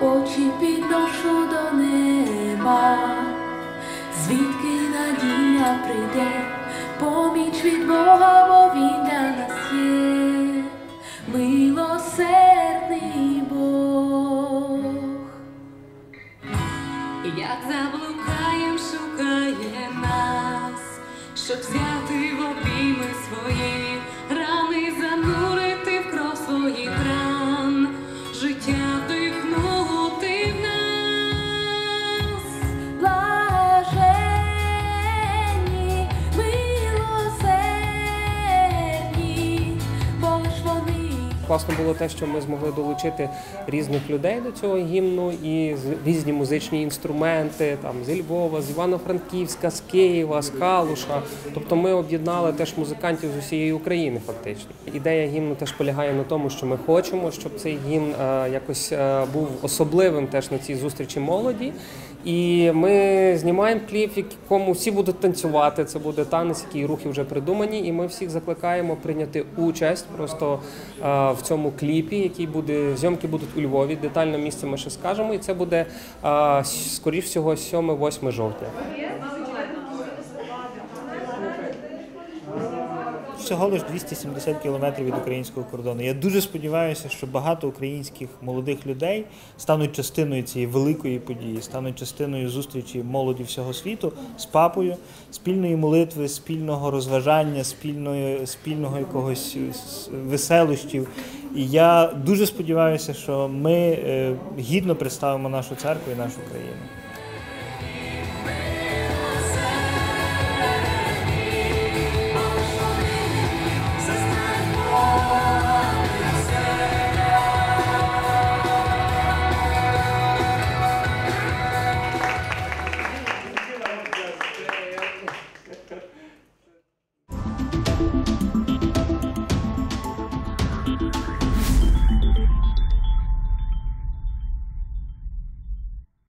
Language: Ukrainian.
душу до неба, звідки надія прийде, поміч від Бога, бо він для нас є, милосердний Бог. Як заблукаєм, шукає нас, щоб взяти в обійми свої рани, занурити Класно було те, що ми змогли долучити різних людей до цього гімну і різні музичні інструменти там з Львова, з Івано-Франківська, з Києва, з Калуша. Тобто ми об'єднали теж музикантів з усієї України, фактично. Ідея гімну теж полягає на тому, що ми хочемо, щоб цей гімн е, якось е, був особливим теж на цій зустрічі молоді. І ми знімаємо кліп, в якому всі будуть танцювати. Це буде танець, який рухи вже придумані. І ми всіх закликаємо прийняти участь просто е, в цьому кліпі, який буде зйомки будуть у Львові. Детально місце ми ще скажемо. І це буде скоріш всього 7-8 жовтня. Всього лиш 270 кілометрів від українського кордону. Я дуже сподіваюся, що багато українських молодих людей стануть частиною цієї великої події, стануть частиною зустрічі молоді всього світу з папою, спільної молитви, спільного розважання, спільної, спільного якогось е, веселощів. І я дуже сподіваюся, що ми е, гідно представимо нашу церкву і нашу країну.